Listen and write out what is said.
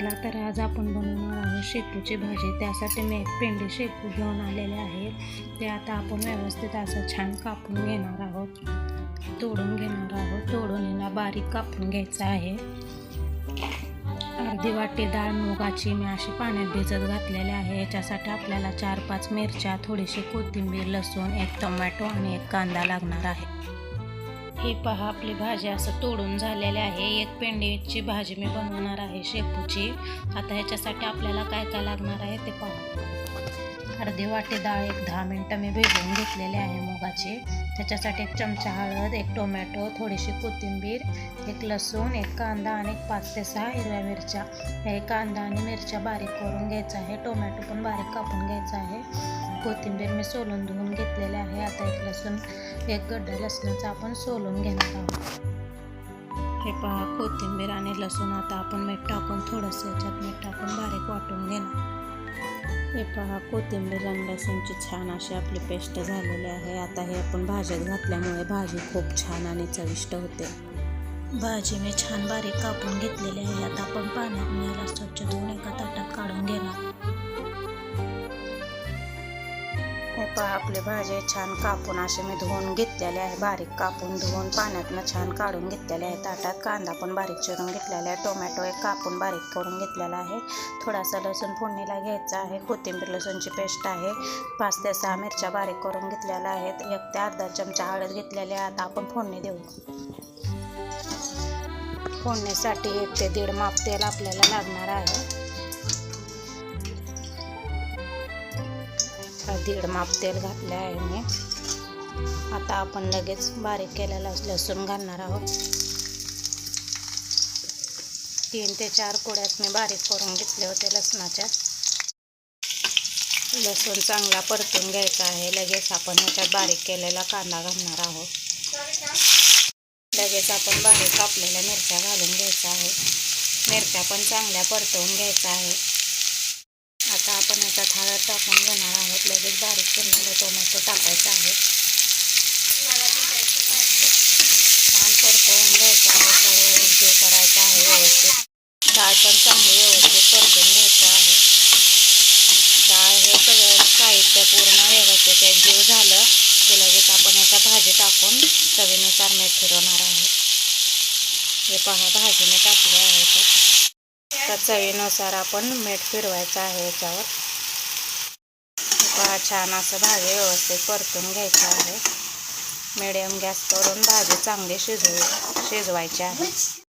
चला तर आज आपण बनवणार आहोत शेपूची भाजी. त्यासाठी मी एक पेंडी शेपू घेऊन आलेले आहे. ते आता आपण व्यवस्थित असं छान कापून घेणार आहोत. तोडून घेणार आहोत. तोडून हिला बारीक कापून घ्यायचं आहे. अर्धी वाटी डाळ मुगाची मी अशी पाण्यात भिजत घातलेली आहे. याच्यासाठी आपल्याला चार पाच मिरच्या थोडीशी कोथिंबीर लसूण एक टोमॅटो आणि एक कांदा लागणार आहे. हे पहा आपली भाजी असं तोडून झालेली आहे. एक पेंडीची भाजी मी बनवणार आहे शेपूची. आता ह्याच्यासाठी आपल्याला काय काय लागणार आहे ते पाहू. अर्धी वाटे डाळ एक दहा मिनटं मी भिजवून घेतलेले आहे मुगाची. त्याच्यासाठी एक चमचा हळद एक टोमॅटो थोडीशी कोथिंबीर एक लसूण एक कांदा आणि एक पाच ते सहा हिरव्या मिरच्या. हे कांदा आणि मिरच्या बारीक करून घ्यायचा आहे. टोमॅटो पण बारीक कापून घ्यायचा आहे. कोथिंबीर मी सोलून धुवून घेतलेले आहे. आता एक लसूण एक गड्डा लसणाचा आपण सोलून घेणार आहोत. हे पहा कोथिंबीर आणि लसूण आता आपण मीठ टाकून थोडंसं याच्यात मीठ टाकून बारीक वाटून घेणार. हे पहा कोथिंबीर आणि लसूणची छान अशी आपली पेस्ट झालेली आहे. आता हे आपण भाज्यात घातल्यामुळे भाजी खूप छान आणि चविष्ट होते. भाजी मी छान बारीक कापून घेतलेली आहे. आता आपण पाण्यात मिळाला स्वच्छ धुवून एका ताटात काढून घेणार. हे पहा आपली भाजी छान कापून असे मी धुवून घेतलेले आहे बारीक कापून धुवून पाण्यातनं छान काढून घेतलेले आहे. ताटात कांदा पण बारीक चिरून घेतलेला आहे टोमॅटो एक कापून बारीक करून घेतलेला आहे. थोडासा लसूण फोडणीला घ्यायचा आहे कोथिंबीर लसूणची पेस्ट आहे. पाच ते सहा मिरच्या बारीक करून घेतलेल्या आहेत एक ते अर्धा चमचा हळद घेतलेली आहे आता आपण फोडणी देऊ. फोडणीसाठी एक ते दीड माप तेल आपल्याला लागणार आहे. दीड माप तेल घातले आहे मी. आता आपण लगेच बारीक केलेला लसूण घालणार आहोत. तीन ते चार कुड्यात मी बारीक करून घेतले होते लसणाच्या. लसूण चांगला परतून घ्यायचा आहे. लगेच आपण ह्याच्यात बारीक केलेला कांदा घालणार आहोत. लगेच आपण बारीक कापलेल्या मिरच्या घालून घ्यायच्या आहे. मिरच्या पण चांगल्या परतवून घ्यायच्या आहे. आपण याच्यात हळद टाकून घेणार आहोत. लगेच बारीक केलेलं टोमॅटो टाकायचं आहे. छान परतवून घ्यायचं आहे. सर्व जे करायचं आहे व्यवस्थित. डाळ पण चांगली व्यवस्थित परतून घ्यायचं आहे. डाळ हे सगळं साहित्य पूर्ण व्यवस्थित एकजीव झालं की लगेच आपण याच्या भाजी टाकून चवीनुसार मीठ फिरवणार आहे हे पहा भाजीने टाकले आहे तर त्या चवीनुसार आपण मीठ फिरवायचं आहे याच्यावर. पहा छान असं भाजी व्यवस्थित परतून घ्यायचं आहे. मिडियम गॅस करून भाजी चांगली शिजवू शिजवायची आहे.